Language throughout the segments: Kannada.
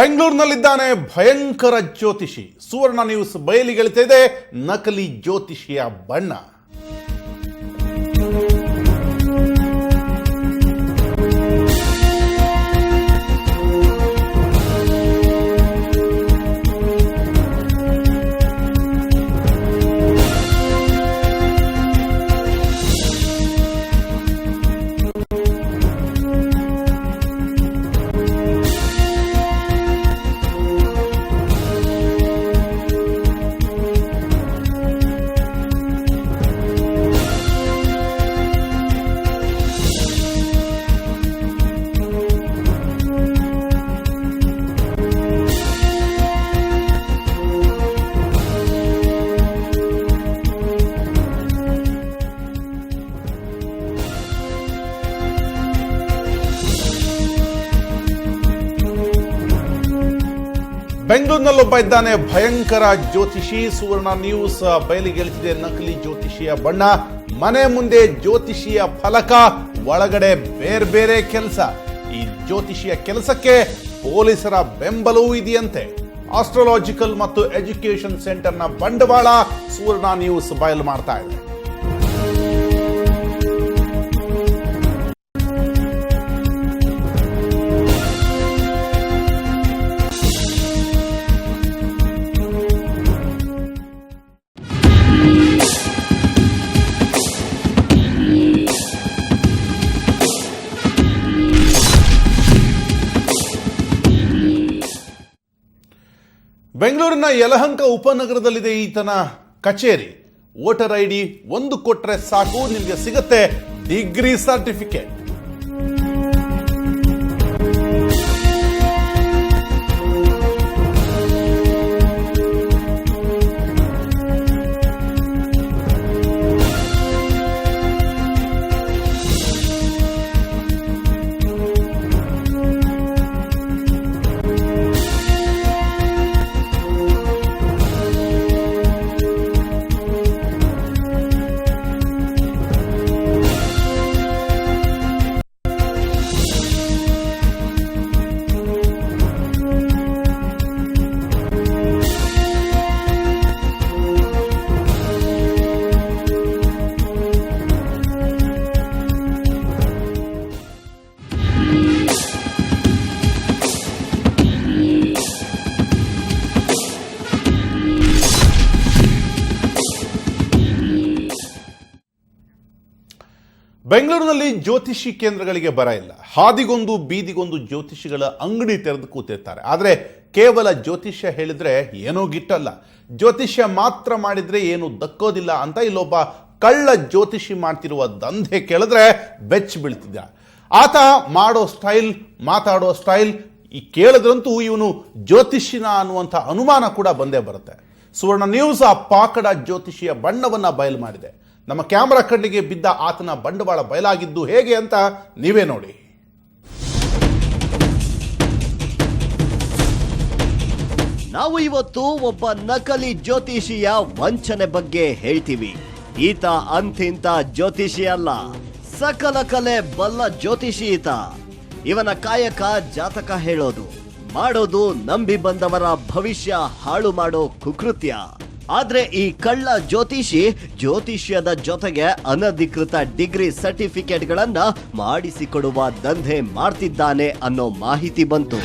ಬೆಂಗಳೂರಿನಲ್ಲಿದ್ದಾನೆ ಭಯಂಕರ ಜ್ಯೋತಿಷಿ. ಸುವರ್ಣ ನ್ಯೂಸ್ ಬಯಲಿಗೆಳಿತಿದೆ ನಕಲಿ ಜ್ಯೋತಿಷಿಯ ಬಣ್ಣ. ಬೆಂಗಳೂರಿನಲ್ಲೊಬ್ಬ ಇದ್ದಾನೆ, ಭಯಂಕರ ಜ್ಯೋತಿಷಿ. ಸುವರ್ಣ ನ್ಯೂಸ್ ಬಯಲಿಗೆಳಿಸಿದೆ ನಕಲಿ ಜ್ಯೋತಿಷಿಯ ಬಣ್ಣ, ಮನೆ ಮುಂದೆ ಜ್ಯೋತಿಷಿಯ ಫಲಕ, ಒಳಗಡೆ ಬೇರೆ ಬೇರೆ ಕೆಲಸ. ಈ ಜ್ಯೋತಿಷಿಯ ಕೆಲಸಕ್ಕೆ ಪೊಲೀಸರ ಬೆಂಬಲವೂ ಇದೆಯಂತೆ. ಆಸ್ಟ್ರಾಲಾಜಿಕಲ್ ಮತ್ತು ಎಜುಕೇಶನ್ ಸೆಂಟರ್ನ ಬಂಡವಾಳ ಸುವರ್ಣ ನ್ಯೂಸ್ ಬಯಲು ಮಾಡ್ತಾ ಇದೆ ಬೆಂಗಳೂರಿನ ಯಲಹಂಕ ಉಪನಗರದಲ್ಲಿದೆ ಈತನ ಕಚೇರಿ. ವೋಟರ್ ಐ ಡಿ ಒಂದು ಕೊಟ್ಟರೆ ಸಾಕು, ನಿಮಗೆ ಸಿಗುತ್ತೆ. Degree certificate. ಬೆಂಗಳೂರಿನಲ್ಲಿ ಜ್ಯೋತಿಷಿ ಕೇಂದ್ರಗಳಿಗೆ ಬರ ಇಲ್ಲ. ಹಾದಿಗೊಂದು ಬೀದಿಗೊಂದು ಜ್ಯೋತಿಷಿಗಳ ಅಂಗಡಿ ತೆರೆದು ಕೂತಿರ್ತಾರೆ. ಆದರೆ ಕೇವಲ ಜ್ಯೋತಿಷ್ಯ ಹೇಳಿದ್ರೆ ಏನೋ ಗಿಟ್ಟಲ್ಲ. ಜ್ಯೋತಿಷ್ಯ ಮಾತ್ರ ಮಾಡಿದ್ರೆ ಏನು ದಕ್ಕೋದಿಲ್ಲ ಅಂತ ಇಲ್ಲೊಬ್ಬ ಕಳ್ಳ ಜ್ಯೋತಿಷಿ ಮಾಡ್ತಿರುವ ದಂಧೆ ಕೇಳಿದ್ರೆ ಬೆಚ್ಚ ಬೀಳ್ತಿದ್ದ. ಆತ ಮಾಡೋ ಸ್ಟೈಲ್, ಮಾತಾಡೋ ಸ್ಟೈಲ್, ಈ ಕೇಳಿದ್ರಂತೂ ಇವನು ಜ್ಯೋತಿಷಿನ ಅನ್ನುವಂಥ ಅನುಮಾನ ಕೂಡ ಬಂದೇ ಬರುತ್ತೆ. ಸುವರ್ಣ ನ್ಯೂಸ್ ಆ ಪಾಕಡ ಜ್ಯೋತಿಷಿಯ ಬಣ್ಣವನ್ನು ಬಯಲು ಮಾಡಿದೆ. ನಮ್ಮ ಕ್ಯಾಮ್ರಾ ಕಣ್ಣಿಗೆ ಬಿದ್ದ ಆತನ ಬಂಡವಾಳ ಬಯಲಾಗಿದ್ದು ಹೇಗೆ ಅಂತ ನೀವೇ ನೋಡಿ. ನಾವು ಇವತ್ತು ಒಬ್ಬ ನಕಲಿ ಜ್ಯೋತಿಷಿಯ ವಂಚನೆ ಬಗ್ಗೆ ಹೇಳ್ತೀವಿ. ಈತ ಅಂತಿಂತ ಜ್ಯೋತಿಷಿ ಅಲ್ಲ, ಸಕಲ ಕಲೆ ಬಲ್ಲ ಜ್ಯೋತಿಷಿ ಈತ. ಇವನ ಕಾಯಕ ಜಾತಕ ಹೇಳೋದು, ಮಾಡೋದು ನಂಬಿ ಬಂದವರ ಭವಿಷ್ಯ ಹಾಳು ಮಾಡೋ ಕುಕೃತ್ಯ. ಆದ್ರೆ ಈ ಕಳ್ಳ ಜ್ಯೋತಿಷಿ ಜ್ಯೋತಿಷ್ಯದ ಜೊತೆಗೆ ಅನಧಿಕೃತ ಡಿಗ್ರಿ ಸರ್ಟಿಫಿಕೇಟ್ಗಳನ್ನ ಮಾಡಿಸಿಕೊಡುವ ದಂಧೆ ಮಾಡ್ತಿದ್ದಾನೆ ಅನ್ನೋ ಮಾಹಿತಿ ಬಂತು.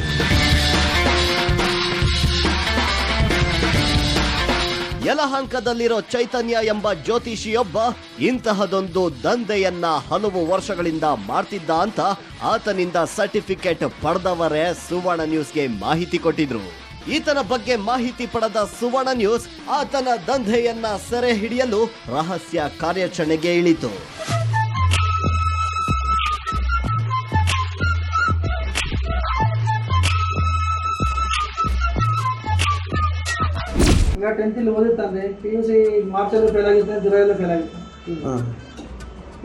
ಯಲಹಂಕದಲ್ಲಿರೋ ಚೈತನ್ಯ ಎಂಬ ಜ್ಯೋತಿಷಿಯೊಬ್ಬ ಇಂತಹದೊಂದು ದಂಧೆಯನ್ನ ಹಲವು ವರ್ಷಗಳಿಂದ ಮಾಡ್ತಿದ್ದ ಅಂತ ಆತನಿಂದ ಸರ್ಟಿಫಿಕೇಟ್ ಪಡೆದವರೇ ಸುವರ್ಣ ನ್ಯೂಸ್ಗೆ ಮಾಹಿತಿ ಕೊಟ್ಟಿದ್ರು. ಈತನ ಬಗ್ಗೆ ಮಾಹಿತಿ ಪಡೆದ ಸುವರ್ಣ ನ್ಯೂಸ್ ಆತನ ದಂಧೆಯನ್ನ ಸೆರೆ ಹಿಡಿಯಲು ರಹಸ್ಯ ಕಾರ್ಯಾಚರಣೆಗೆ ಇಳಿತು. ಈಗ ಟೆಂತಲ್ಲಿ ಓದಿರ್ತಾನೆ ಪಿ ಯು ಸಿ ಮಾರ್ಚಲ್ಲಿ ಫೇಲ್ ಆಗಿರ್ತಾನೆ ಜುಲೈಯಲ್ಲಿ ಫೇಲ್ ಆಗಿರ್ತಾನೆ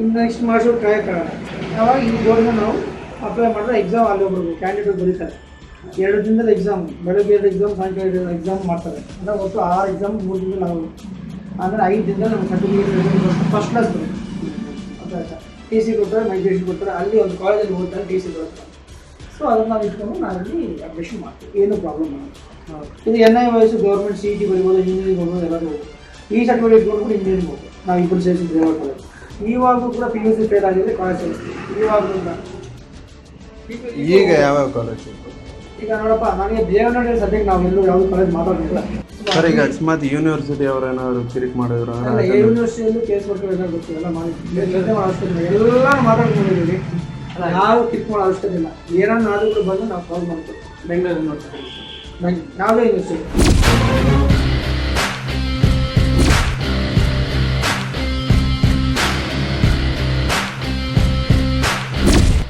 ಇನ್ನು ನೆಕ್ಸ್ಟ್ ಮಾರ್ಚ್ ಕಾಯಕ್ಕಾಗಲ್ಲ ಅವಾಗ ಈ ಬೋರ್ಡ್ನ ನಾವು ಅಪ್ಲೈ ಮಾಡಿದ್ರೆ ಎಕ್ಸಾಮ್ ಅಲ್ಲಿ ಒಬ್ರು ಕ್ಯಾಂಡಿಡೇಟ್ ಬರೀತಾರೆ. ಎರಡು ದಿನದಲ್ಲಿ ಎಕ್ಸಾಮ್ ಬೆಳಗ್ಗೆ ಎರಡು ಎಕ್ಸಾಮ್ ಸಾಯಂಕಾಲ ಎರಡು ಎಕ್ಸಾಮ್ ಮಾಡ್ತಾರೆ. ಅಂದರೆ ಒಟ್ಟು ಆರು ಎಕ್ಸಾಮ್ ಮೂರು ದಿನದಲ್ಲಿ ನಾವು ಅಂದರೆ ಐದು ದಿನದಲ್ಲಿ ನಮ್ಮ ಸರ್ಟಿಫಿಕೇಟ್ ಫಸ್ಟ್ ಕ್ಲಾಸ್ ಬರುತ್ತೆ ಟಿ ಸಿ ಕೊಡ್ತಾರೆ ಮೈಗ್ರೇಷನ್ ಕೊಡ್ತಾರೆ. ಅಲ್ಲಿ ಒಂದು ಕಾಲೇಜಲ್ಲಿ ಹೋಗ್ತಾರೆ ಟಿ ಸಿ ಬರುತ್ತೆ ಸೊ ಅದನ್ನ ನಾವು ಇಟ್ಕೊಂಡು ನಾವಿಲ್ಲಿ ಅಡ್ಮಿಷನ್ ಮಾಡ್ತೀವಿ. ಏನು ಪ್ರಾಬ್ಲಮ್ ಮಾಡೋದು ಇದು ಎನ್ ಐ ವಯಸ್ಸು ಗೌರ್ಮೆಂಟ್ ಸಿ ಟಿ ಬರ್ಬೋದು ಇಂಜಿನಿಯರಿಂಗ್ ಬರ್ಬೋದು ಎಲ್ಲರೂ ಈ ಸರ್ಟಿಫಿಕೇಟ್ ನೋಡ್ಬಿಟ್ಟು ಇಂಜಿನಿಯರಿಂಗ್ ಹೋಗ್ಬೋದು. ನಾವು ಇಬ್ಬರು ಸೇರಿಸಿ ಡ್ರೈವರ್ ಕಾಲೇಜ್ ಇವಾಗೂ ಕೂಡ ಪಿ ಯು ಸಿ ಫೇಲ್ ಆಗಿದೆ ಕಾಲೇಜ್ ಸೇರಿಸ್ತೀವಿ. ಇವಾಗಲೂ ಕೂಡ. ಈಗ ಯಾವ್ಯಾವ ಕಾಲೇಜ್ ಈಗ ನೋಡಪ್ಪ ನನಗೆ ದೇವನಡೆ ಸದ್ಯಕ್ಕೆ ನಾವು ಎಲ್ಲೂ ಯಾವುದು ಕಾಲೇಜ್ ಮಾತಾಡೋದಿಲ್ಲ ಸರ್ ಈಗ ಅಕಸ್ಮಾತ್ ಯೂನಿವರ್ಸಿಟಿ ಅವ್ರು ಏನಾದ್ರು ಕಿರಿಕ್ ಮಾಡಿದ್ರು ಯೂನಿವರ್ಸಿಟಿಯಲ್ಲೂ ಕೇಸ್ ಕೊಟ್ಟು ಗೊತ್ತಿಲ್ಲ ಗೊತ್ತು ಎಲ್ಲ ಮಾಡಿ. ಜೊತೆ ಅವಶ್ಯಕತೆ ಇಲ್ಲ. ಎಲ್ಲ ಮಾತಾಡ್ಕೊಂಡಿದ್ದೀವಿ ನಾವು ಕಿರಿಕ್ ಮಾಡೋ ಅವಶ್ಯಕತೆ ಇಲ್ಲ. ಏನನ್ನ ಆದರೂ ಬಂದು ನಾವು ಕಾಲ್ ಮಾಡ್ತೀವಿ. ಬೆಂಗಳೂರು ನೋಡ್ತೀವಿ ನಾವೇ ಯೂನಿವರ್ಸಿಟಿ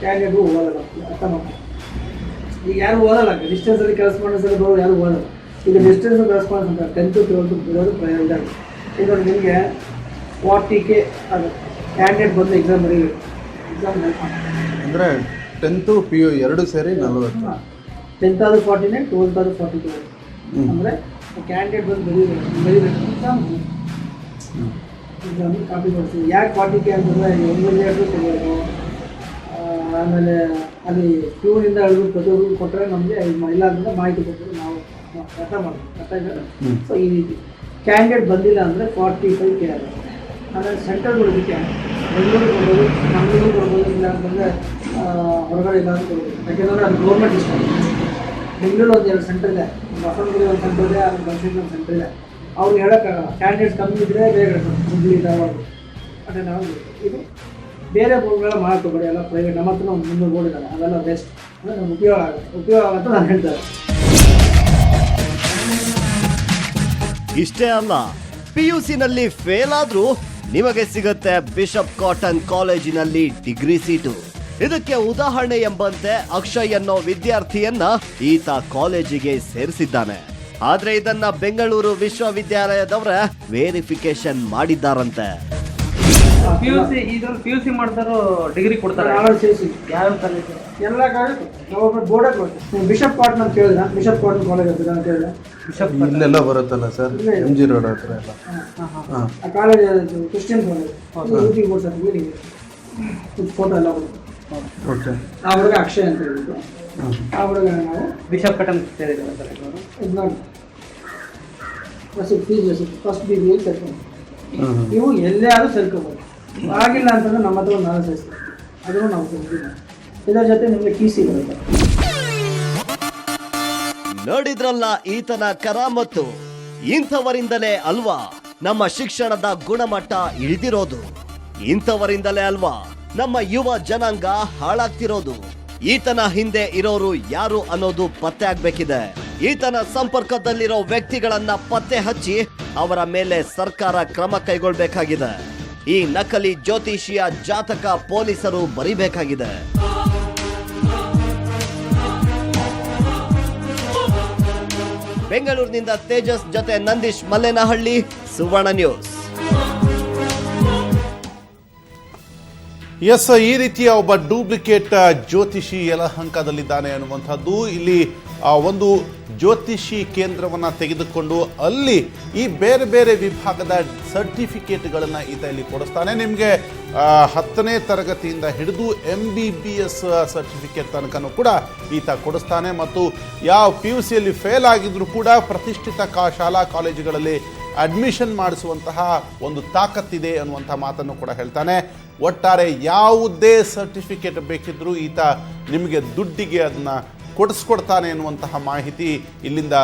ಕ್ಯಾರಿಯರ್ಗೂ ಹೋಗಲ್ಲ ಅರ್ಥ ಮಾಡ್ಕೊಂಡು ಈಗ ಯಾರು ಓದಲ್ಲ ಡಿಸ್ಟೆನ್ಸ್ ಅಲ್ಲಿ ಕೆಲಸ ಮಾಡೋ ಸಲ ಬರೋರು ಯಾರು ಓದಲ್ಲ. ಈಗ ಡಿಸ್ಟೆನ್ಸ್ ಕರೆಸ್ಪಾಂಡೆನ್ಸ್ ಅಂತ ಟೆಂತ್ ಟ್ವೆಲ್ತ್ ಬರೋದು ಪ್ರಯೋಜನ ನೋಡಿ ನಿಮಗೆ ಫಾರ್ಟಿ ಕೆ ಅದು ಕ್ಯಾಂಡಿಡೇಟ್ ಬಂದು ಎಕ್ಸಾಮ್ ಬರೀಬೇಕು. ಎಕ್ಸಾಮ್ ಅಂದರೆ ಟೆಂತು ಪಿ ಯು ಎರಡು ಸೇರಿ ನಲ್ವತ್ತು. ಟೆಂತ್ ಆದರೂ ಫಾರ್ಟಿ ನೈನ್ ಟ್ವೆಲ್ತ್ ಆದರೂ ಫಾರ್ಟಿ ಟು ಅಂದರೆ ಕ್ಯಾಂಡಿಡೇಟ್ ಬಂದು ಬರೀಬೇಕು. ಬರೀಬೇಕು. ಎಕ್ಸಾಮ್ ಎಕ್ಸಾಮ್ ಕಾಪಿ ಕೊಡ್ತೀವಿ. ಯಾಕೆ ಫಾರ್ಟಿ ಕೆ ಅಂತಂದರೆ ಎಮ್ಎಲ್ಎಗಳು ತೆಗಿಯೋದು ಆಮೇಲೆ ಅಲ್ಲಿ ಪ್ಯೂನಿಂದ ಹಿಡಿದು ಪ್ರತಿಯೊಬ್ಬರು ಕೊಟ್ಟರೆ ನಮಗೆ ಇಲ್ಲ ಅಂದ್ರೆ ಮಾಹಿತಿ ಕೊಟ್ಟರೆ ನಾವು ಕೆಲಸ ಮಾಡ್ತೀವಿ ಸೊ ಈ ರೀತಿ. ಕ್ಯಾಂಡಿಡೇಟ್ ಬಂದಿಲ್ಲ ಅಂದರೆ ಫಾರ್ಟಿ ಫೈವ್ ಕೆ ಆರ್ ಆಮೇಲೆ ಸೆಂಟ್ರಲ್ ಕೊಡೋದಕ್ಕೆ ಬೆಂಗಳೂರಿಗೆ ಕೊಡ್ಬೋದು ಮಂಗಳೂರು ಕೊಡ್ಬೋದು ಇಲ್ಲ ಅಂತಂದರೆ ಹೊರಗಡೆ ಇಲ್ಲ ಅಂತ ಕೊಡ್ಬೋದು. ಯಾಕೆಂದರೆ ಅದು ಗೌರ್ಮೆಂಟ್ ಇಷ್ಟ. ಬೆಂಗಳೂರು ಒಂದು ಎರಡು ಸೆಂಟರ್ ಇದೆ. ಬಸವನಗುಡಿ ಒಂದು ಸೆಂಟರ್ ಇದೆ ಆಮೇಲೆ ಬಸವನಗುಡಿ ಒಂದು ಸೆಂಟರ್ ಇದೆ. ಅವ್ರು ಹೇಳೋಕ್ಕಾಗಲ್ಲ. ಕ್ಯಾಂಡಿಡೇಟ್ ಕಮ್ಮಿ ಇದ್ದರೆ ಬೇಗ ಹುಬ್ಳಿ ಧಾರವಾಡ. ಅದೇ ನಾವು ಇದು. ಬೇರೆ ಬೋರ್ಡ್ಗಳ ಮಾಡ್ಕೊಬೇಡಿ ಎಲ್ಲ ಪ್ರೈವೇಟ್ ನಮ್ಮ ಹತ್ರ ಒಂದು ಮುನ್ನೂರು ಬೋರ್ಡ್ ಇದ್ದಾರೆ ಅವೆಲ್ಲ ಬೆಸ್ಟ್ ಅಂದರೆ ನಮ್ಗೆ ಉಪಯೋಗ ಆಗುತ್ತೆ ಉಪಯೋಗ ಆಗುತ್ತೆ ನಾನು ಹೇಳ್ತಾರೆ ಇಷ್ಟೇ ಅಲ್ಲ ಪಿ ಯು ಸಿನಲ್ಲಿ ಫೇಲ್ ಆದ್ರೂ ನಿಮಗೆ ಸಿಗುತ್ತೆ ಬಿಷಪ್ ಕಾಟನ್ ಕಾಲೇಜಿನಲ್ಲಿ ಡಿಗ್ರಿ ಸೀಟು ಇದಕ್ಕೆ ಉದಾಹರಣೆ ಎಂಬಂತೆ ಅಕ್ಷಯ್ ಅನ್ನೋ ವಿದ್ಯಾರ್ಥಿಯನ್ನ ಈತ ಕಾಲೇಜಿಗೆ ಸೇರಿಸಿದ್ದಾನೆ. ಆದ್ರೆ ಇದನ್ನ ಬೆಂಗಳೂರು ವಿಶ್ವವಿದ್ಯಾಲಯದವರ ವೇರಿಫಿಕೇಶನ್ ಮಾಡಿದ್ದಾರಂತೆ. ಪಿ ಯು ಸಿ ಇದ್ರಲ್ಲಿ ಪಿ ಯು ಸಿ ಮಾಡ್ತಾರೋ ಡಿಗ್ರಿ ಕೊಡ್ತಾರೆ ಆಮೇಲೆ ಸಿ ಯಾವ ಕಾಲೇಜ್ ಎಲ್ಲ ಕಾಲೇಜ್ ನಾವು ಬೋರ್ಡೇ ಕೊಡ್ತೀವಿ ಬಿಷಪ್ ಕಾಟನ್ ಅಂತ ಹೇಳಿದ್ರೆ ಬಿಷಪ್ ಕಾಟನ್ ಕಾಲೇಜ್ ಅಂತ ಅಂತ ಹೇಳಿದ್ರೆ ಬಿಷಪ್ ಇಲ್ಲೆಲ್ಲ ಬರುತ್ತಲ್ಲ ಸರ್ ಎಂ ಜಿ ರೋಡ್ ಹತ್ರ ಎಲ್ಲ ಹಾಂ ಆ college Christian college UT board certificate photo ಎಲ್ಲ ಓಕೆ ಆ ಹುಡುಗ ಅಕ್ಷಯ್ ಅಂತ ಹೇಳಿದ್ರು ಆ ಹುಡುಗ ನಾವು ಬಿಷಪ್ ಕಟನ್ ಸೇರಿದ್ದಾರೆ ಸರ್ ನೋಡಿ ರಸೀದ್ ಫೀಸ್ ಫಸ್ಟ್ ಬಿ ಬಿ ಸೇರ್ಕೊಂಡು ಹಾಂ ಹಾಂ ನೀವು ಎಲ್ಲೇ ಆದರೂ ಸೇರ್ಕೋಬೋದು ಆಗಿಲ್ಲ ಅಂತಂದ್ರೆ ನಮ್ಮ ಹತ್ರ ಒಂದು ನಾಲ್ಕು ಅದನ್ನು ನಾವು ಕೊಡ್ತೀವಿ. ಇದರ ಜೊತೆ ನಿಮಗೆ ಟಿ ಸಿ ಬರುತ್ತೆ. ನೋಡಿದ್ರಲ್ಲ ಈತನ ಕರಾಮತ್ತು? ಇಂಥವರಿಂದಲೇ ಅಲ್ವಾ ನಮ್ಮ ಶಿಕ್ಷಣದ ಗುಣಮಟ್ಟ ಇಳಿದಿರೋದು? ಇಂಥವರಿಂದಲೇ ಅಲ್ವಾ ನಮ್ಮ ಯುವ ಜನಾಂಗ ಹಾಳಾಗ್ತಿರೋದು? ಈತನ ಹಿಂದೆ ಇರೋರು ಯಾರು ಅನ್ನೋದು ಪತ್ತೆ ಆಗ್ಬೇಕಿದೆ. ಈತನ ಸಂಪರ್ಕದಲ್ಲಿರೋ ವ್ಯಕ್ತಿಗಳನ್ನ ಪತ್ತೆ ಹಚ್ಚಿ ಅವರ ಮೇಲೆ ಸರ್ಕಾರ ಕ್ರಮ ಕೈಗೊಳ್ಬೇಕಾಗಿದೆ. ಈ ನಕಲಿ ಜ್ಯೋತಿಷಿಯ ಜಾತಕ ಪೊಲೀಸರು ಬರಿಬೇಕಾಗಿದೆ. ಬೆಂಗಳೂರಿನಿಂದ ತೇಜಸ್ ಜೊತೆ ನಂದೀಶ್ ಮಲ್ಲೇನಹಳ್ಳಿ, ಸುವರ್ಣ ನ್ಯೂಸ್. ಎಸ್, ಈ ರೀತಿಯ ಒಬ್ಬ ಡೂಪ್ಲಿಕೇಟ್ ಜ್ಯೋತಿಷಿ ಯಲಹಂಕದಲ್ಲಿದ್ದಾನೆ ಅನ್ನುವಂಥದ್ದು ಇಲ್ಲಿ ಒಂದು ಜ್ಯೋತಿಷಿ ಕೇಂದ್ರವನ್ನು ತೆಗೆದುಕೊಂಡು ಅಲ್ಲಿ ಈ ಬೇರೆ ಬೇರೆ ವಿಭಾಗದ ಸರ್ಟಿಫಿಕೇಟ್ಗಳನ್ನು ಈತ ಇಲ್ಲಿ ಕೊಡಿಸ್ತಾನೆ. ನಿಮಗೆ ಹತ್ತನೇ ತರಗತಿಯಿಂದ ಹಿಡಿದು M B B S certificate ತನಕನೂ ಕೂಡ ಈತ ಕೊಡಿಸ್ತಾನೆ. ಮತ್ತು ಯಾವ ಪಿ ಯು ಸಿಯಲ್ಲಿ ಫೇಲ್ ಆಗಿದ್ರೂ ಕೂಡ ಪ್ರತಿಷ್ಠಿತ ಕಾ, ಶಾಲಾ ಕಾಲೇಜುಗಳಲ್ಲಿ ಅಡ್ಮಿಷನ್ ಮಾಡಿಸುವಂತಹ ಒಂದು ತಾಕತ್ತಿದೆ ಅನ್ನುವಂಥ ಮಾತನ್ನು ಕೂಡ ಹೇಳ್ತಾನೆ. ಒಟ್ಟಾರೆ ಯಾವುದೇ ಸರ್ಟಿಫಿಕೇಟ್ ಬೇಕಿದ್ರೂ ಈತ ನಿಮಗೆ ದುಡ್ಡಿಗೆ ಅದನ್ನ ಕೊಡಿಸ್ಕೊಡ್ತಾನೆ ಎನ್ನುವಂತಹ ಮಾಹಿತಿ ಇಲ್ಲಿಂದ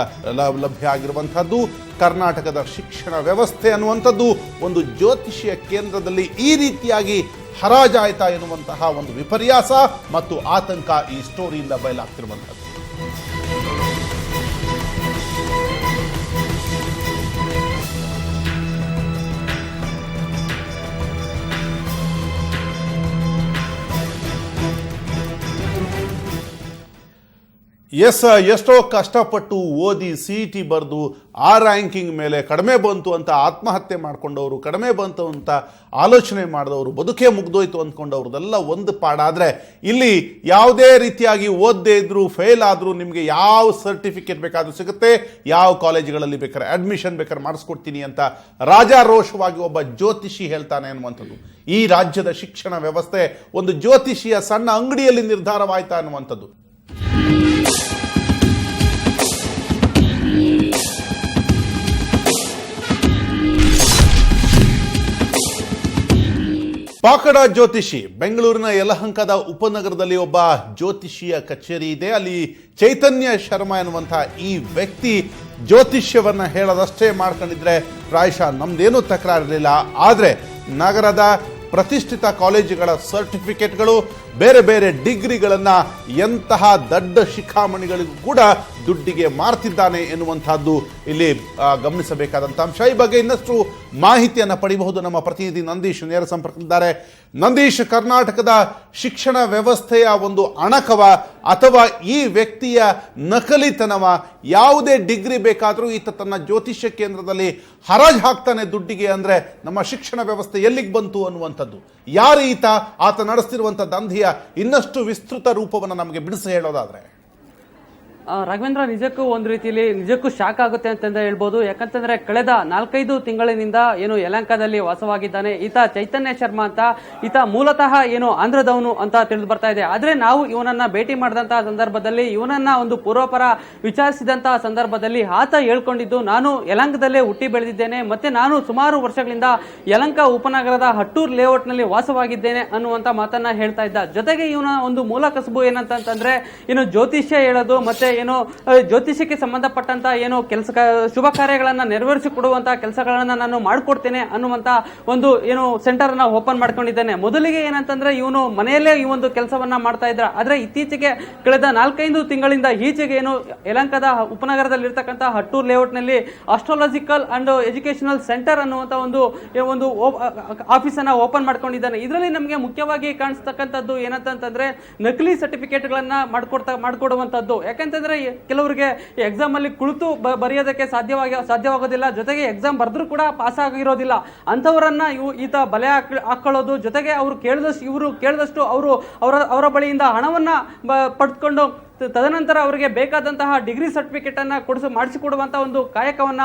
ಲಭ್ಯ ಆಗಿರುವಂಥದ್ದು ಕರ್ನಾಟಕದ ಶಿಕ್ಷಣ ವ್ಯವಸ್ಥೆ ಅನ್ನುವಂಥದ್ದು ಒಂದು ಜ್ಯೋತಿಷಿಯ ಕೇಂದ್ರದಲ್ಲಿ ಈ ರೀತಿಯಾಗಿ ಹರಾಜಾಯ್ತಾ ಎನ್ನುವಂತಹ ಒಂದು ವಿಪರ್ಯಾಸ ಮತ್ತು ಆತಂಕ ಈ ಸ್ಟೋರಿಯಿಂದ ಬಯಲಾಗ್ತಿರುವಂಥದ್ದು. ಎಸ್, ಎಷ್ಟೋ ಕಷ್ಟಪಟ್ಟು ಓದಿ ಸಿ ಟಿ ಬರೆದು ಆ ರ್ಯಾಂಕಿಂಗ್ ಮೇಲೆ ಕಡಿಮೆ ಬಂತು ಅಂತ ಆತ್ಮಹತ್ಯೆ ಮಾಡ್ಕೊಂಡವರು, ಕಡಿಮೆ ಬಂತು ಅಂತ ಆಲೋಚನೆ ಮಾಡಿದವರು, ಬದುಕೇ ಮುಗ್ದೋಯ್ತು ಅಂದ್ಕೊಂಡವ್ರದೆಲ್ಲ ಒಂದು ಪಾಡಾದರೆ ಇಲ್ಲಿ ಯಾವುದೇ ರೀತಿಯಾಗಿ ಓದದೇ ಇದ್ದರೂ ಫೇಲ್ ಆದರೂ ನಿಮಗೆ ಯಾವ ಸರ್ಟಿಫಿಕೇಟ್ ಬೇಕಾದರೂ ಸಿಗುತ್ತೆ. ಯಾವ ಕಾಲೇಜುಗಳಲ್ಲಿ ಬೇಕಾದ್ರೆ ಅಡ್ಮಿಷನ್ ಬೇಕಾದ್ರೆ ಮಾಡಿಸ್ಕೊಡ್ತೀನಿ ಅಂತ ರಾಜಾರೋಷವಾಗಿ ಒಬ್ಬ ಜ್ಯೋತಿಷಿ ಹೇಳ್ತಾನೆ ಅನ್ನುವಂಥದ್ದು. ಈ ರಾಜ್ಯದ ಶಿಕ್ಷಣ ವ್ಯವಸ್ಥೆ ಒಂದು ಜ್ಯೋತಿಷಿಯ ಸಣ್ಣ ಅಂಗಡಿಯಲ್ಲಿ ನಿರ್ಧಾರವಾಯ್ತಾ ಅನ್ನುವಂಥದ್ದು. ಪಾಕಡ ಜ್ಯೋತಿಷಿ, ಬೆಂಗಳೂರಿನ ಯಲಹಂಕದ ಉಪನಗರದಲ್ಲಿ ಒಬ್ಬ ಜ್ಯೋತಿಷಿಯ ಕಚೇರಿ ಇದೆ. ಅಲ್ಲಿ ಚೈತನ್ಯ ಶರ್ಮಾ ಎನ್ನುವಂತಹ ಈ ವ್ಯಕ್ತಿ ಜ್ಯೋತಿಷ್ಯವನ್ನ ಹೇಳೋದಷ್ಟೇ ಮಾಡ್ಕೊಂಡಿದ್ರೆ ಪ್ರಾಯಶಃ ನಮ್ದೇನೂ ತಕರಾರಿರಲಿಲ್ಲ. ಆದರೆ ನಗರದ ಪ್ರತಿಷ್ಠಿತ ಕಾಲೇಜುಗಳ ಸರ್ಟಿಫಿಕೇಟ್ಗಳು ಬೇರೆ ಬೇರೆ ಡಿಗ್ರಿಗಳನ್ನು ಎಂತಹ ದೊಡ್ಡ ಶಿಖಾಮಣಿಗಳಿಗೂ ಕೂಡ ದುಡ್ಡಿಗೆ ಮಾರ್ತಿದ್ದಾನೆ ಎನ್ನುವಂತಹದ್ದು ಇಲ್ಲಿ ಗಮನಿಸಬೇಕಾದಂಥ ಅಂಶ. ಈ ಬಗ್ಗೆ ಇನ್ನಷ್ಟು ಮಾಹಿತಿಯನ್ನು ಪಡೆಯಬಹುದು ನಮ್ಮ ಪ್ರತಿನಿಧಿ ನಂದೀಶ್ ನೇರ ಸಂಪರ್ಕದಲ್ಲಿದ್ದಾರೆ. ನಂದೀಶ್, ಕರ್ನಾಟಕದ ಶಿಕ್ಷಣ ವ್ಯವಸ್ಥೆಯ ಒಂದು ಅಣಕವ ಅಥವಾ ಈ ವ್ಯಕ್ತಿಯ ನಕಲಿತನವ ಯಾವುದೇ ಡಿಗ್ರಿ ಬೇಕಾದರೂ ಈತ ತನ್ನ ಜ್ಯೋತಿಷ್ಯ ಕೇಂದ್ರದಲ್ಲಿ ಹರಾಜ್ ಹಾಕ್ತಾನೆ ದುಡ್ಡಿಗೆ ಅಂದರೆ ನಮ್ಮ ಶಿಕ್ಷಣ ವ್ಯವಸ್ಥೆ ಎಲ್ಲಿಗೆ ಬಂತು ಅನ್ನುವಂಥದ್ದು. ಯಾರು ಈತ ಆತ ನಡೆಸ್ತಿರುವಂಥ ದಂಧೆಯ ಇನ್ನಷ್ಟು ವಿಸ್ತೃತ ರೂಪವನ್ನು ನಮಗೆ ಬಿಡಿಸಿ ಹೇಳೋದಾದ್ರೆ ರಾಘವೇಂದ್ರ, ನಿಜಕ್ಕೂ ಒಂದು ರೀತಿಯಲ್ಲಿ ನಿಜಕ್ಕೂ ಶಾಕ್ ಆಗುತ್ತೆ ಅಂತಂದ್ರೆ ಹೇಳ್ಬೋದು. ಯಾಕಂತಂದ್ರೆ ಕಳೆದ ನಾಲ್ಕೈದು ತಿಂಗಳಿನಿಂದ ಏನು ಯಲಂಕದಲ್ಲಿ ವಾಸವಾಗಿದ್ದಾನೆ ಈತ ಚೈತನ್ಯ ಶರ್ಮಾ ಅಂತ. ಈತ ಮೂಲತಃ ಏನು ಆಂಧ್ರದವನು ಅಂತ ತಿಳಿದು ಬರ್ತಾ ಇದೆ. ಆದ್ರೆ ನಾವು ಇವನನ್ನ ಭೇಟಿ ಮಾಡಿದಂತಹ ಸಂದರ್ಭದಲ್ಲಿ, ಇವನನ್ನ ಒಂದು ಪೂರ್ವಪರ ವಿಚಾರಿಸಿದಂತಹ ಸಂದರ್ಭದಲ್ಲಿ ಆತ ಹೇಳ್ಕೊಂಡಿದ್ದು, ನಾನು ಯಲಂಕದಲ್ಲೇ ಹುಟ್ಟಿ ಬೆಳೆದಿದ್ದೇನೆ, ಮತ್ತೆ ನಾನು ಸುಮಾರು ವರ್ಷಗಳಿಂದ ಯಲಂಕ ಉಪನಗರದ ಹಟ್ಟೂರ್ ಲೇಔಟ್ನಲ್ಲಿ ವಾಸವಾಗಿದ್ದೇನೆ ಅನ್ನುವಂತ ಮಾತನ್ನ ಹೇಳ್ತಾ ಇದ್ದ. ಜೊತೆಗೆ ಇವನ ಒಂದು ಮೂಲ ಕಸಬು ಏನಂತಂದ್ರೆ ಇನ್ನು ಜ್ಯೋತಿಷ್ಯ ಹೇಳೋದು, ಮತ್ತೆ ಏನು ಜ್ಯೋತಿಷಕ್ಕೆ ಸಂಬಂಧಪಟ್ಟಂತ ಏನು ಕೆಲಸ ಶುಭ ಕಾರ್ಯಗಳನ್ನ ನೆರವೇರಿಸಿ ಕೊಡುವಂತ ಕೆಲಸಗಳನ್ನ ನಾನು ಮಾಡ್ಕೊಡ್ತೇನೆ ಅನ್ನುವಂತ ಒಂದು ಏನು ಸೆಂಟರ್ ಅನ್ನ ಓಪನ್ ಮಾಡ್ಕೊಂಡಿದ್ದೇನೆ. ಮೊದಲಿಗೆ ಏನಂತಂದ್ರೆ ಇವನು ಮನೆಯಲ್ಲೇ ಈ ಒಂದು ಕೆಲಸವನ್ನ ಮಾಡ್ತಾ ಇದ್ರ ಆದ್ರೆ ಇತ್ತೀಚೆಗೆ ಕಳೆದ ನಾಲ್ಕೈದು ತಿಂಗಳಿಂದ ಈಚೆಗೆ ಏನು ಯಲಂಕದ ಉಪನಗರದಲ್ಲಿ ಇರ್ತಕ್ಕಂಥ ಹಟ್ಟೂರ್ ಲೇಔಟ್ನಲ್ಲಿ ಆಸ್ಟ್ರಾಲಜಿಕಲ್ ಅಂಡ್ ಎಜುಕೇಶನಲ್ ಸೆಂಟರ್ ಅನ್ನುವಂತ ಒಂದು ಒಂದು ಆಫೀಸ್ ಅನ್ನ ಓಪನ್ ಮಾಡ್ಕೊಂಡಿದ್ದಾನೆ. ಇದರಲ್ಲಿ ನಮಗೆ ಮುಖ್ಯವಾಗಿ ಕಾಣಿಸ್ತಕ್ಕಂಥದ್ದು ಏನಂತಂದ್ರೆ ನಕಲಿ ಸರ್ಟಿಫಿಕೇಟ್ ಗಳನ್ನ ಮಾಡ್ಕೊಡ್ತಾ ಮಾಡ್ಕೊಡುವಂತದ್ದು ಯಾಕಂತಂದ್ರೆ ಈ ಕೆಲವರಿಗೆ ಎಕ್ಸಾಮ್ ಅಲ್ಲಿ ಕುಳಿತು ಬ- ಬರೆಯೋದಕ್ಕೆ ಸಾಧ್ಯವಾಗಿ ಸಾಧ್ಯವಾಗೋದಿಲ್ಲ. ಜೊತೆಗೆ ಎಕ್ಸಾಮ್ ಬರೆದ್ರೂ ಕೂಡ ಪಾಸ್ ಆಗಿರೋದಿಲ್ಲ. ಅಂತವರನ್ನ ಇವು ಈತ ಬಲೆ ಹಾಕ್- ಹಾಕೊಳ್ಳೋದು. ಜೊತೆಗೆ ಅವರು ಕೇಳಿದಷ್ಟು ಇವರು ಕೇಳಿದಷ್ಟು ಅವರು ಅವರ ಅವರ ಬಳಿಯಿಂದ ಹಣವನ್ನ ಬ- ಪಡ್ಕೊಂಡು ತ- ತದನಂತರ ಅವರಿಗೆ ಬೇಕಾದಂತಹ ಡಿಗ್ರಿ ಸರ್ಟಿಫಿಕೇಟ್ ಅನ್ನ ಕೊಡಿಸಿ ಮಾಡಿಸಿಕೊಡುವಂತಹ ಒಂದು ಕಾಯಕವನ್ನ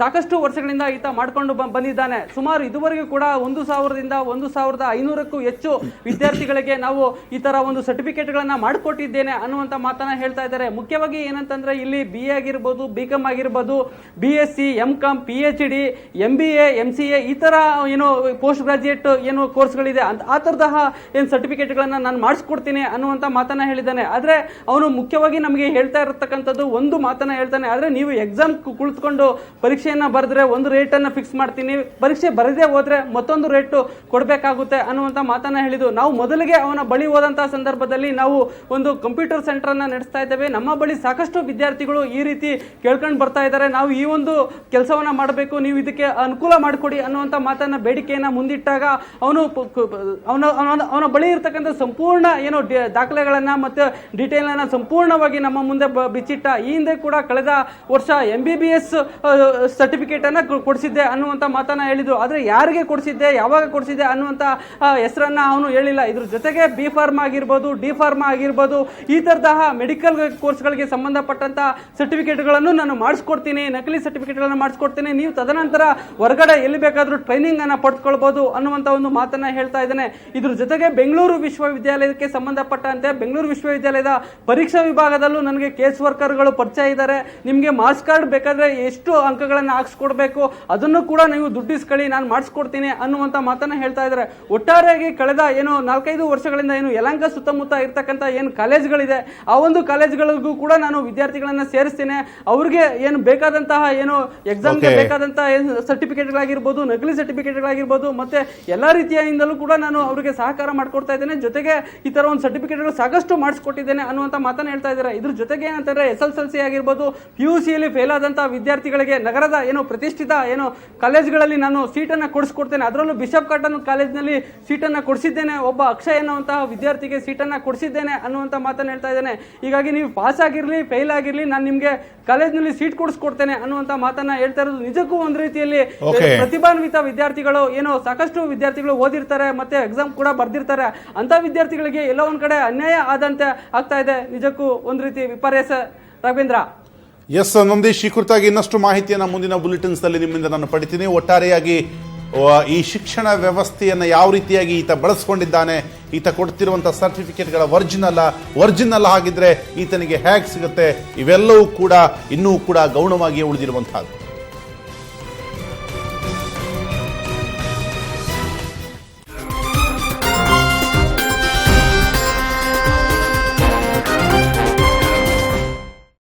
ಸಾಕಷ್ಟು ವರ್ಷಗಳಿಂದ ಈತ ಮಾಡಿಕೊಂಡು ಬಂದಿದ್ದಾನೆ. ಸುಮಾರು ಇದುವರೆಗೂ ಕೂಡ ಒಂದು ಸಾವಿರದಿಂದ ಒಂದು ಸಾವಿರದ ಐನೂರಕ್ಕೂ ಹೆಚ್ಚು ವಿದ್ಯಾರ್ಥಿಗಳಿಗೆ ನಾವು ಈ ತರ ಒಂದು ಸರ್ಟಿಫಿಕೇಟ್ ಗಳನ್ನ ಮಾಡಿಕೊಟ್ಟಿದ್ದೇನೆ ಅನ್ನುವಂತ ಮಾತನ್ನ ಹೇಳ್ತಾ ಇದ್ದಾರೆ. ಮುಖ್ಯವಾಗಿ ಏನಂತಂದ್ರೆ ಇಲ್ಲಿ ಬಿ ಎ ಆಗಿರ್ಬೋದು ಬಿ ಕಾಮ್ ಆಗಿರ್ಬೋದು B S C M com P H D M B A M C A ಈ ತರ ಏನು ಪೋಸ್ಟ್ ಗ್ರಾಜುಯೇಟ್ ಏನು ಕೋರ್ಸ್ಗಳಿದೆ ಅಂತ ಆ ತರದಹ ಏನು ಸರ್ಟಿಫಿಕೇಟ್ಗಳನ್ನ ನಾನು ಮಾಡಿಸ್ಕೊಡ್ತೀನಿ ಅನ್ನುವಂತ ಮಾತನ್ನ ಹೇಳಿದ್ದಾನೆ. ಆದ್ರೆ ಅವನು ಮುಖ್ಯವಾಗಿ ನಮಗೆ ಹೇಳ್ತಾ ಇರತಕ್ಕಂಥದ್ದು ಒಂದು ಮಾತನ್ನ ಹೇಳ್ತಾನೆ, ಆದರೆ ನೀವು ಎಕ್ಸಾಮ್ ಕುಳಿತುಕೊಂಡು ಪರೀಕ್ಷೆಯನ್ನ ಬರೆದ್ರೆ ಒಂದು ರೇಟನ್ನು ಫಿಕ್ಸ್ ಮಾಡ್ತೀನಿ, ಪರೀಕ್ಷೆ ಬರದೇ ಹೋದ್ರೆ ಮತ್ತೊಂದು ರೇಟು ಕೊಡಬೇಕಾಗುತ್ತೆ ಅನ್ನುವಂಥ ಮಾತನ್ನ ಹೇಳಿದ್ದು. ನಾವು ಮೊದಲಿಗೆ ಅವನ ಬಳಿ ಹೋದಂಥ ಸಂದರ್ಭದಲ್ಲಿ ನಾವು ಒಂದು ಕಂಪ್ಯೂಟರ್ ಸೆಂಟರನ್ನು ನಡೆಸ್ತಾ ಇದ್ದೇವೆ. ನಮ್ಮ ಬಳಿ ಸಾಕಷ್ಟು ವಿದ್ಯಾರ್ಥಿಗಳು ಈ ರೀತಿ ಕೇಳ್ಕೊಂಡು ಬರ್ತಾ ಇದ್ದಾರೆ. ನಾವು ಈ ಒಂದು ಕೆಲಸವನ್ನ ಮಾಡಬೇಕು, ನೀವು ಇದಕ್ಕೆ ಅನುಕೂಲ ಮಾಡಿಕೊಡಿ ಅನ್ನುವಂಥ ಮಾತನ್ನ ಬೇಡಿಕೆಯನ್ನ ಮುಂದಿಟ್ಟಾಗ ಅವನು ಅವನ, ಅವನ- ಬಳಿ ಇರತಕ್ಕಂಥ ಸಂಪೂರ್ಣ ಏನು ದಾಖಲೆಗಳನ್ನು ಮತ್ತೆ ಡೀಟೇಲ್ ಅನ್ನ ಸಂಪೂರ್ಣವಾಗಿ ನಮ್ಮ ಮುಂದೆ ಬಿಚ್ಚಿಟ್ಟ ಈ ಹಿಂದೆ ಕೂಡ ಕಳೆದ ವರ್ಷ ಎಂ ಬಿ ಬಿ ಎಸ್ ಸರ್ಟಿಫಿಕೇಟನ್ನು ಕೊಡಿಸಿದ್ದೆ ಅನ್ನುವಂಥ ಮಾತನ್ನ ಹೇಳಿದರು. ಆದರೆ ಯಾರಿಗೆ ಕೊಡಿಸಿದ್ದೆ, ಯಾವಾಗ ಕೊಡಿಸಿದ್ದೆ ಅನ್ನುವಂಥ ಹೆಸರನ್ನು ಅವನು ಹೇಳಿಲ್ಲ. ಇದ್ರ ಜೊತೆಗೆ ಬಿ ಫಾರ್ಮ್ ಆಗಿರ್ಬೋದು ಡಿ ಫಾರ್ಮ್ ಆಗಿರ್ಬೋದು, ಈ ತರದಹ ಮೆಡಿಕಲ್ ಕೋರ್ಸ್ಗಳಿಗೆ ಸಂಬಂಧಪಟ್ಟಂಥ ಸರ್ಟಿಫಿಕೇಟ್ಗಳನ್ನು ನಾನು ಮಾಡಿಸ್ಕೊಡ್ತೀನಿ, ನಕಲಿ ಸರ್ಟಿಫಿಕೇಟ್ಗಳನ್ನು ಮಾಡಿಸ್ಕೊಡ್ತೀನಿ. ನೀವು ತದನಂತರ ಹೊರಗಡೆ ಎಲ್ಲಿ ಬೇಕಾದರೂ ಟ್ರೈನಿಂಗನ್ನು ಪಡೆದುಕೊಳ್ಬೋದು ಅನ್ನುವಂಥ ಒಂದು ಮಾತನ್ನು ಹೇಳ್ತಾ ಇದ್ದಾನೆ. ಇದ್ರ ಜೊತೆಗೆ ಬೆಂಗಳೂರು ವಿಶ್ವವಿದ್ಯಾಲಯಕ್ಕೆ ಸಂಬಂಧಪಟ್ಟಂತೆ, ಬೆಂಗಳೂರು ವಿಶ್ವವಿದ್ಯಾಲಯದ ಪರೀಕ್ಷಾ ವಿಭಾಗದಲ್ಲೂ ನನಗೆ ಕೇಸ್ ವರ್ಕರ್ಗಳು ಪರಿಚಯ ಇದ್ದಾರೆ. ನಿಮಗೆ ಮಾರ್ಕ್ಸ್ ಕಾರ್ಡ್ ಬೇಕಾದ್ರೆ ಎಷ್ಟು ಅಂಕಗಳನ್ನು ಹಾಕ್ಸ್ಕೊಡ್ಬೇಕು. ಅದನ್ನು ಕೂಡ ನೀವು ದುಡ್ಡಿಸ್ಕೊಳ್ಳಿ ನಾನು ಮಾಡಿಸ್ಕೊಡ್ತೀನಿ ಅನ್ನುವಂಥ ಮಾತನ್ನ ಹೇಳ್ತಾ ಇದ್ದಾರೆ. ಒಟ್ಟಾರೆಯಾಗಿ ಕಳೆದ ಏನು ನಾಲ್ಕೈದು ವರ್ಷಗಳಿಂದ ಏನು ಯಲಂಕ ಸುತ್ತಮುತ್ತ ಇರ್ತಕ್ಕಂಥ ಏನು ಕಾಲೇಜ್ಗಳಿದೆ ಆ ಒಂದು ಕಾಲೇಜ್ಗಳಿಗೂ ಕೂಡ ನಾನು ವಿದ್ಯಾರ್ಥಿಗಳನ್ನು ಸೇರಿಸ್ತೇನೆ. ಅವ್ರಿಗೆ ಏನು ಬೇಕಾದಂತಹ ಏನು ಎಕ್ಸಾಮ್ಗೆ. ಬೇಕಾದಂತಹ ಏನು ಸರ್ಟಿಫಿಕೇಟ್ಗಳಾಗಿರ್ಬೋದು ನಕಲಿ ಸರ್ಟಿಫಿಕೇಟ್ಗಳಾಗಿರ್ಬೋದು ಮತ್ತೆ ಎಲ್ಲ ರೀತಿಯಿಂದಲೂ ಕೂಡ ನಾನು ಅವರಿಗೆ ಸಹಕಾರ ಮಾಡಿಕೊಡ್ತಾ ಇದ್ದೇನೆ. ಜೊತೆಗೆ ಈ ಥರ ಒಂದು ಸರ್ಟಿಫಿಕೇಟ್ಗಳು ಸಾಕಷ್ಟು ಮಾಡಿಸ್ಕೊಟ್ಟಿದ್ದೇನೆ ಅನ್ನುವಂಥ ಮಾತನ್ನ ಹೇಳ್ತಾ ಇದ್ದಾರೆ. ಇದ್ರ ಜೊತೆಗೆ ಏನಂತಂದ್ರೆ ಎಸ್ ಎಲ್ ಎಲ್ ಸಿ ಆಗಿರ್ಬೋದು ಪಿ ಯು ಸಿಯಲ್ಲಿ ಫೇಲ್ ಆದಂತಹ ವಿದ್ಯಾರ್ಥಿಗಳಿಗೆ ನಗರದ ಏನು ಪ್ರತಿಷ್ಠಿತ ಏನು ಕಾಲೇಜ್ಗಳಲ್ಲಿ ನಾನು ಸೀಟನ್ನ ಕೊಡಿಸ್ಕೊಡ್ತೇನೆ. ಅದರಲ್ಲೂ ಬಿಷಪ್ ಕಾಟನ್ ಕಾಲೇಜ್ನಲ್ಲಿ ಸೀಟನ್ನ ಕೊಡಿಸಿದ್ದೇನೆ. ಒಬ್ಬ ಅಕ್ಷಯ್ ಅನ್ನುವಂತಹ ವಿದ್ಯಾರ್ಥಿಗೆ ಸೀಟನ್ನ ಕೊಡಿಸಿದ್ದೇನೆ ಅನ್ನುವಂತ ಮಾತನ್ನು ಹೇಳ್ತಾ ಇದ್ದೇನೆ. ಹೀಗಾಗಿ ನೀವು ಪಾಸ್ ಆಗಿರಲಿ ಫೇಲ್ ಆಗಿರಲಿ ನಾನು ನಿಮಗೆ ಕಾಲೇಜ್ನಲ್ಲಿ ಸೀಟ್ ಕೊಡಿಸ್ಕೊಡ್ತೇನೆ ಅನ್ನುವಂತ ಮಾತನ್ನ ಹೇಳ್ತಾ ಇರೋದು ನಿಜಕ್ಕೂ ಒಂದು ರೀತಿಯಲ್ಲಿ. ಪ್ರತಿಭಾನ್ವಿತ ವಿದ್ಯಾರ್ಥಿಗಳು ಏನೋ ಸಾಕಷ್ಟು ವಿದ್ಯಾರ್ಥಿಗಳು ಓದಿರ್ತಾರೆ ಮತ್ತೆ ಎಕ್ಸಾಮ್ ಕೂಡ ಬರ್ದಿರ್ತಾರೆ. ಅಂತ ವಿದ್ಯಾರ್ಥಿಗಳಿಗೆ ಎಲ್ಲೋ ಒಂದ್ ಕಡೆ ಅನ್ಯಾಯ ಆದಂತೆ ಆಗ್ತಾ ಇದೆ. ನಿಜಕ್ಕೂ ಒಂದ್ ರೀತಿ ವಿಪರ್ಯಾಸ. ರವೀಂದ್ರ ಎಸ್ ನಂದೀಶ್ ಈ ಕುರಿತಾಗಿ ಇನ್ನಷ್ಟು ಮಾಹಿತಿಯನ್ನು ಮುಂದಿನ ಬುಲೆಟಿನ್ಸ್ನಲ್ಲಿ ನಿಮ್ಮಿಂದ ನಾನು ಪಡಿತೀನಿ. ಒಟ್ಟಾರೆಯಾಗಿ ಈ ಶಿಕ್ಷಣ ವ್ಯವಸ್ಥೆಯನ್ನು ಯಾವ ರೀತಿಯಾಗಿ ಈತ ಬಳಸ್ಕೊಂಡಿದ್ದಾನೆ, ಈತ ಕೊಡ್ತಿರುವಂಥ ಸರ್ಟಿಫಿಕೇಟ್ಗಳ ಒರ್ಜಿನಲ್ಲ ಒರ್ಜಿನಲ್ ಆಗಿದ್ರೆ ಈತನಿಗೆ ಹ್ಯಾಕ್ ಸಿಗುತ್ತೆ, ಇವೆಲ್ಲವೂ ಕೂಡ ಇನ್ನೂ ಕೂಡ ಗೌಣವಾಗಿ ಉಳಿದಿರುವಂತಹದ್ದು.